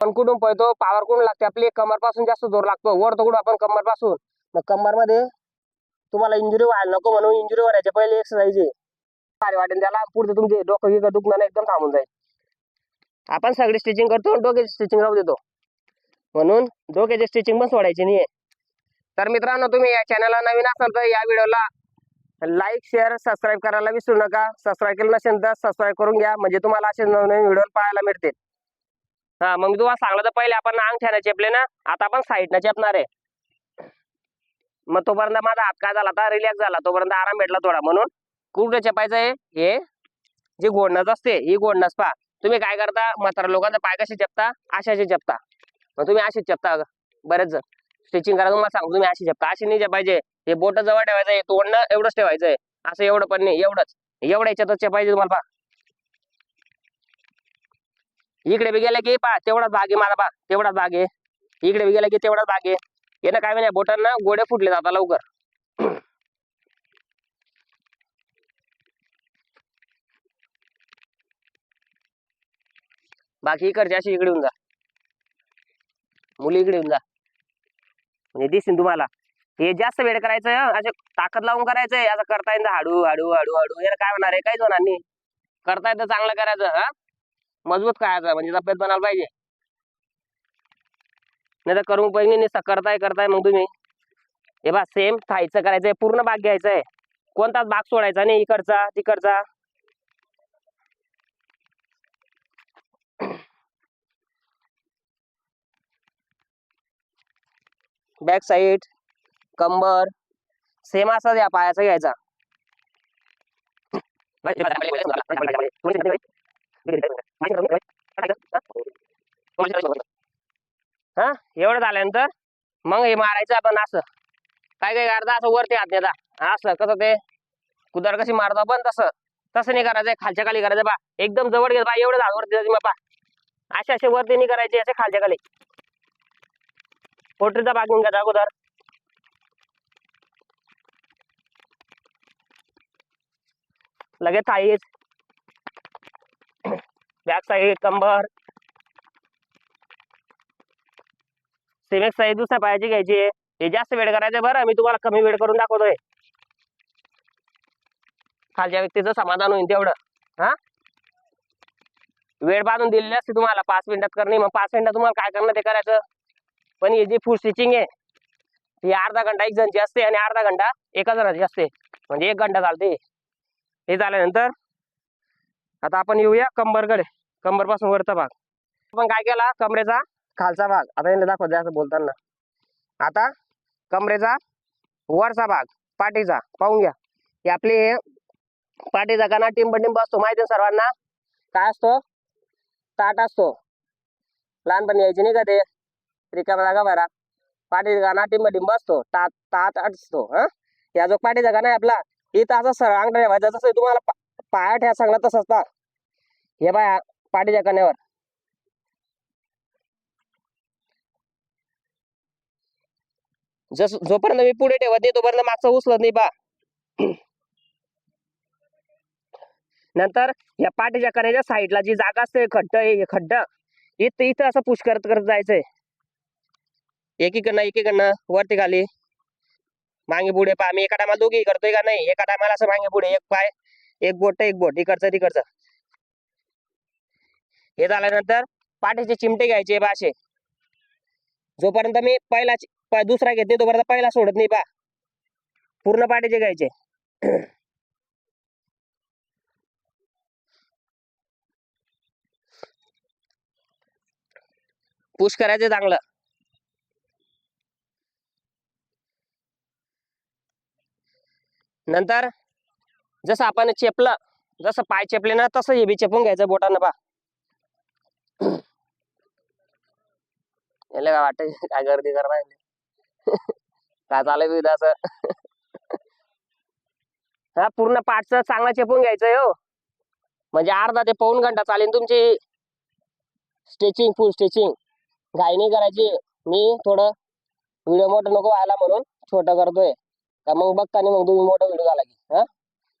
पण कुठून पळतो? पावर कुठून लागते? आपली कमरपासून जास्त जोर लागतो. वर तो कुठं आपण कमरपासून? मग कमरमध्ये तुम्हाला इंजुरी व्हायला नको म्हणून इंजुरी व्हायच्या पहिले एक्सरसाइज आहे. भारी वाटेल त्याला. पुढे तुमचे डोकं गिकं दुखणं नाही, एकदम थांबून जाईल. आपण सगळी स्टिचिंग करतो डोक्याची स्टिचिंग राहू देतो. म्हणून डोक्याची स्टिचिंग पण सोडायची नाहीये. तर मित्रांनो तुम्ही या चॅनलला नवीन असाल तर या व्हिडिओला लाईक शेअर सबस्क्राईब करायला विसरू नका. सबस्क्राईब केलं नसेल तर सबस्क्राईब करून घ्या. म्हणजे तुम्हाला असे नवनवीन व्हिडिओ पाहायला मिळतील. हा मग तुम्हाला सांगलं तर पहिले आपण अंगठ्याने चेपले ना? आता आपण साईडनं चेपणार आहे. मग तोपर्यंत माझा हात काय झाला आता? रिलॅक्स झाला. तोपर्यंत आराम भेटला थोडा म्हणून. कुठे चेपायचं आहे? हे जे गोडणस असते ही गोडणस पा तुम्ही काय करता? म्हातारा लोकांचा पाय कसे चेपता? अशाचे चेपता. मग तुम्ही अशीच चेपता बरेच जण. स्टिचिंग करा तुम्हाला सांगतो तुम्ही अशी चेपता. अशी नाही चेपायचे. हे बोट जवळ ठेवायचं आहे तोंडणं एवढंच ठेवायचं आहे. असं एवढं पण नाही एवढंच. एवढ्या याच्यातच चेपायचे तुम्हाला पा इकडे बी गेलं की पा तेवढाच भाग आहे माझा पा तेवढाच भाग आहे. इकडे बी गेलं की तेवढाच भाग आहे. येणं काय नाही बोटांना गोडे फुटले जातात लवकर. बाकी इकडचे अशी इकडे येऊन जा. मुली इकडे येऊन जा. म्हणजे दिसेन तुम्हाला. हे जास्त वेळ करायचं असे असं ताकद लावून करायचंय. असं करता येईल हळू हळू हळू हळू याला काय होणार आहे? काहीच होणार नाही. करता येतं चांगलं करायचं हा? मजबूत खायचा म्हणजे तब्येत बनायला पाहिजे. नाही तर करून पाहिजे नाही करताय करताय मग तुम्ही. हे बा सेम खायचं करायचंय पूर्ण भाग घ्यायचा आहे कोणताच भाग सोडायचा नाही इकडचा तिकडचा. बॅक साईड कंबर. सेम असा या पायाचा घ्यायचा. हा? एवढं झाल्यानंतर मग हे मारायचं आपण असं. काय काय करता असं वरती हात नेता. असं कसं ते? कुदार कशी मारतो आपण? तसं. तसं नाही करायचंय खालच्या खाली करायचं बा. एकदम जवळ घेत बा. एवढं झालं वरती जायचं बा. असे असे वरती नाही करायचे. असे खालच्या खाली. पोटरीचा भाग घेऊन घ्यायचा अगोदर. लगेच थाईच बॅक साईड कंबर सिमेक साईज दुसऱ्या पायाची घ्यायची आहे. हे जास्त वेळ करायचं बरं. मी तुम्हाला कमी वेळ करून दाखवतोय. खालच्या व्यक्तीचं समाधान होईल तेवढं. हा? वेळ बांधून दिलेली असते तुम्हाला. पाच मिनिटात करणे. मग पाच मिनिटात तुम्हाला काय करणं ते करायचं? पण हे जी फुल स्टिचिंग आहे ही अर्धा घंटा एक जणची असते आणि अर्धा घंटा एका जणाची असते. म्हणजे एक घंटा चालते. हे झाल्यानंतर आता आपण येऊया कंबरकडे. कंबरपासून वरचा भाग. आपण काय केला? कमरेचा खालचा भाग. आता यांना दाखवत असं बोलताना. आता कमरेचा वरचा भाग पाठीचा. पाहून घ्या. हे आपले पाठीचा गाणा टिंब टिंब असतो. माहिती सर्वांना? काय असतो? ताट असतो. लहानपणी यायची नाही का ते? रिकामा जागा भरा. पाठीचा गाणा टिंब टिंब असतो. तात तात असतो हा? या जो पाठीचा गाणा आहे आपला इथं असं सर अंगठा ठेवायचा. जसं तुम्हाला पाया ठेवा सांगला तसंच पा हे बाया पाठीच्या कण्यावर. जस जोपर्यंत मी पुढे ठेवत नाही तोपर्यंत मागचं उचलत नाही बा. नंतर या पाठीच्या कण्याच्या साईडला जी जागा असते खड्ड हे खड्ड इथं इथं असं पुश करत करत जायचंय. एकीकडनं एकीकडनं वरती खाली. मागे पुढे पा मी एका टायमाला दोघी करतोय का नाही? एका टायमाला असं मागे पुढे एक पाय एक बोट एक बोट इकडचं तिकडचं. हे झाल्यानंतर पाठीचे चिमटे घ्यायचे बा असे. जोपर्यंत मी पहिला दुसरा घेत नाही तोपर्यंत पहिला सोडत नाही बा. पूर्ण पाठीचे घ्यायचे. पुश करायचे चांगलं. नंतर जसं आपण चेपलं जसं पाय चेपले ना तसं हे बी चेपून घ्यायचं बोटानं बा. याला काय वाटत काय गर्दी करणार काय चालू आहे हा पूर्ण पाठच चांगला चेपून घ्यायचंय हो. म्हणजे अर्धा ते पाऊन घंटा चालेल तुमची. स्टिचिंग फुल स्टिचिंग घाई नाही करायची. मी थोडं व्हिडिओ मोठं नको व्हायला म्हणून छोटं करतोय. का मग बघताना मग तुम्ही मोठा व्हिडिओ झाला की. हा?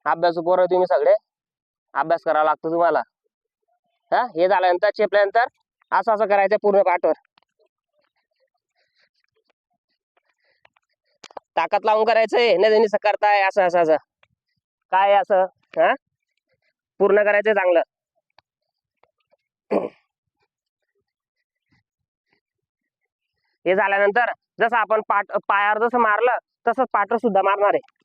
अभ्यास पोरं तुम्ही सगळे. अभ्यास करावा लागतो तुम्हाला. हा? हे झाल्यानंतर चेपल्यानंतर असं असं करायचं पूर्ण पाठवर. ताकद लावून करायचंय. नाही करताय असं असं असं. काय असं? हा? पूर्ण करायचंय चांगलं. हे झाल्यानंतर जसं आपण पाट पायावर जसं मारलं तसंच पाठवर सुद्धा मारणार आहे.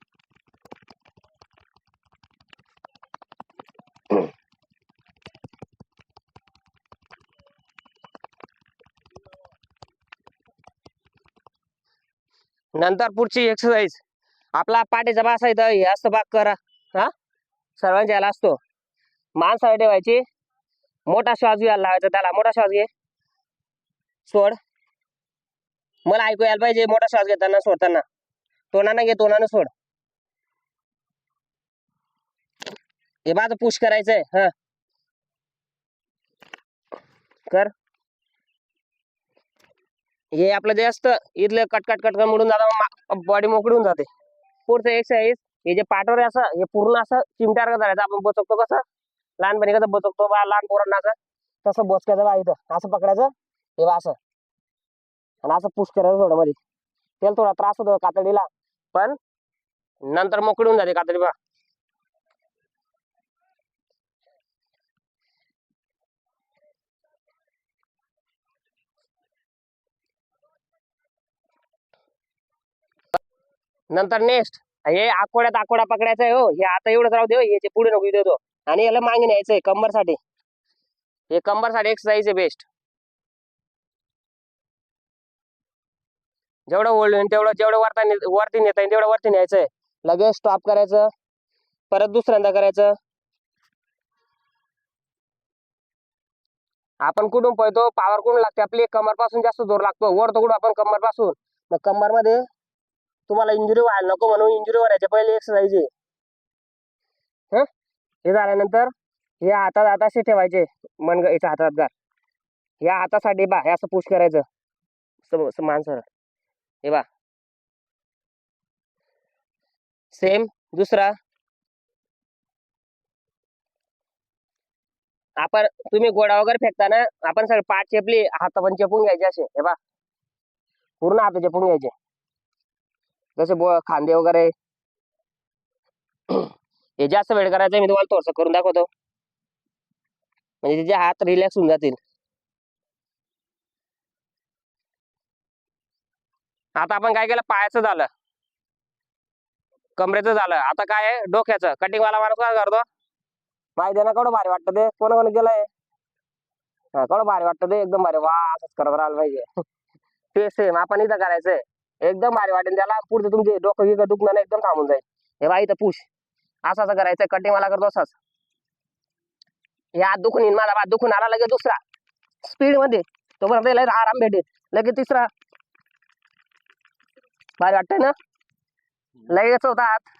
नंतर पुढची एक्सरसाइज आपला पाठीचा बास आहे तर हे बाग करा. हा? सर्वांच्या याला असतो. माणसाला ठेवायची. मोठा श्वास घ्यायला लावायचा त्याला. मोठा श्वास घे. सोड. मला ऐकू यायला पाहिजे मोठा श्वास घेताना सोडताना. तोंडानं घे तोंडानं सोड. हे माझं पुश करायचंय. हा. कर. हे आपलं जे असतं इथलं कटकट कटकट मोडून जातं बॉडी मोकळून जाते. पुढचं एक्सरसाइज हे जे पाठवर आहे असं हे पूर्ण असं चिमट्यासारखं करायचं आपण बचकतो कसं? लहानपणी कसं बचकतो बा लहान पोरांना असं तसं बोचकायचं बा इथं. असं पकडायचं हे बा असं. आणि असं पुश करायचं थोडं मध्ये. त्याला थोडा त्रास होतो कातडीला. पण नंतर मोकळी होऊन जाते कातडी बा. नंतर नेक्स्ट हे आकोड्यात आकोडा पकडायचा आहे हो. हे आता एवढंच राहू दे याचे हे जे पुढे नको देतो आणि याला मागे न्यायचंय कंबरसाठी हे कंबरसाठी एक्सरसाइज आहे बेस्ट जेवढं होल्ड होईल तेवढं जेवढं वरता वरती नेता येईल तेवढं वरती न्यायचंय लगेच स्टॉप करायचं. परत दुसऱ्यांदा करायचं. आपण कुठून पळतो? पावर कुठून लागते? आपली कमरपासून जास्त जोर लागतो. वर तो कुठं आपण कमरपासून. मग कमरमध्ये तुम्हाला इंजुरी व्हायला नको म्हणून इंजुरी व्हायच्या पहिले एक्सरसाइज आहे हे? झाल्यानंतर हे हातात हात असे ठेवायचे मनग याच्या हातात गार. या हातासाठी बा हे असं पुश करायचं. सम- सम- हे बा. सेम दुसरा. आपण तुम्ही गोडा वगैरे फेकताना आपण सगळे पाठ चेपली हात पण चेपून घ्यायचे असे. हे बा. पूर्ण हात चेपून घ्यायचे. जसे बो खांदे वगैरे. हे जास्त वेळ करायचं मी तुम्हाला थोडस करून दाखवतो. म्हणजे तिचे हात रिलॅक्स होऊन जातील. आता आपण काय केलं? पायाचं झालं. कमरेचं झालं. आता काय आहे? डोक्याचं. कटिंग वाला माणूस काय करतो? माहिती आहे ना केवढं भारी वाटतं ते. कोण कोण गेलंय हा केवढं भारी वाटतं ते. एकदम भारी. वा असंच करत राहिलं पाहिजे. ते सेम आपण इथं करायचंय. एकदम भारी वाटेल त्याला. पुढचं तुमचे डोकं गिकं दुखणं नाही एकदम थांबून जाईल. हे बाई इथं पुश. असं असं करायचं कटिंग मला करतो असंच. हे हात दुखून येईल माझा हात दुखून आला लगेच दुसरा. स्पीडमध्ये. तो म्हणतो लगेच आराम भेटेल. लगेच तिसरा. भारी वाटतंय ना? लगेच होता हात.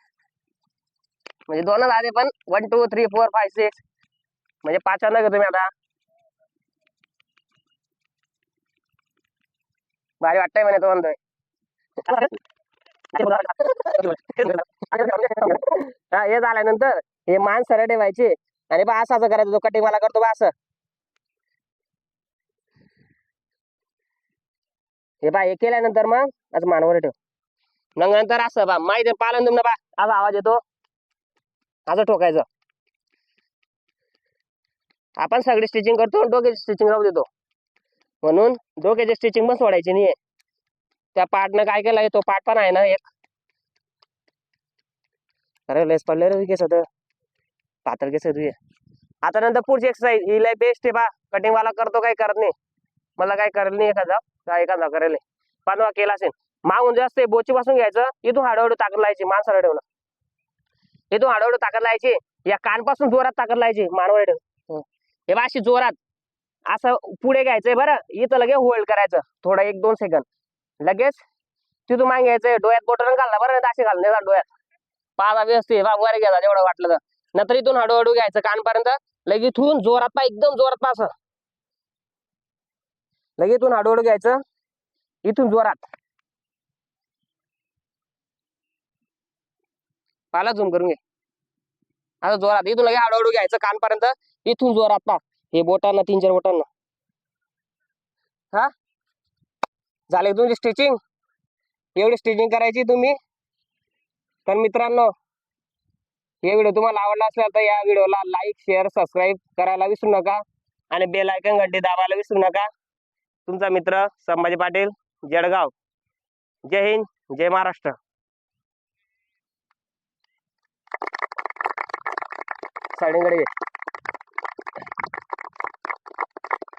म्हणजे दोनच आले पण one two three four five six म्हणजे पाचांना घेतो मी आता. भारी वाटतंय म्हणे तो म्हणतोय. हा हे झाल्यानंतर हे मान सरळ ठेवायचे. आणि बा असं असं करायचं. तो कटिंग मला करतो बा असं. हे बा हे केल्यानंतर मग असं मानवर ठेव. मग नंतर असं बा माहिती पालन तुमनं बा. असा आवाज येतो. असं ठोकायचं. आपण सगळी स्टिचिंग करतो डोक्याची स्टिचिंग राहू देतो. म्हणून डोक्याची स्टिचिंग पण सोडायची नाहीये. त्या पार्टनं काय केलंय तो पार्ट पण आहे ना एक? अरे लेस पडले रे केस पातळ केस तुझे. आता नंतर पुढची एक्सरसाइज ही लय बेस्ट आहे बा. कटिंग वाला करतो काही करत नाही. मला काय करेल नाही एखादा. काय एखादा करेल. पंधरा केला असेल. मागून जास्त बोची पासून घ्यायचं. इथून हळूहळू ताकद लायची माणसाला ठेवणं इथून हळूहळू ताकद लायची या कानपासून जोरात ताकद लायची मानवर ठेव हं. हे बा अशी जोरात. असं पुढे घ्यायचंय बरं. इथं लगेच होल्ड करायचं. थोडं एक दोन सेकंद लगेच तिथून मागे घ्यायचं डोळ्यात बोटन घालला बरं नाही असे घालणे डोळ्यात. पाहा व्यवस्थित बा वर घ्यायचा जेवढं वाटलं तर. नंतर इथून हळूहळू घ्यायचं कानपर्यंत लगे इथून जोरात पा एकदम जोरात पा असं. लगे इथून हळूहळू घ्यायचं इथून जोरात. पाला झूम करून घे. आता जोरात इथून लगे हळूहळू घ्यायचं कानपर्यंत इथून जोरात पा हे बोटांना तीन चार बोटांना. हा? झाले तुमची स्टिचिंग एवढी स्टिचिंग करायची तुम्ही? तर मित्रांनो हे व्हिडिओ तुम्हाला आवडला असेल तर या व्हिडिओला लाईक शेअर सबस्क्राईब करायला विसरू नका आणि बेल आयकन घंटी दाबायला विसरू नका. तुमचा मित्र संभाजी पाटील जळगाव. जय हिंद जय महाराष्ट्र. साडीकडे घे.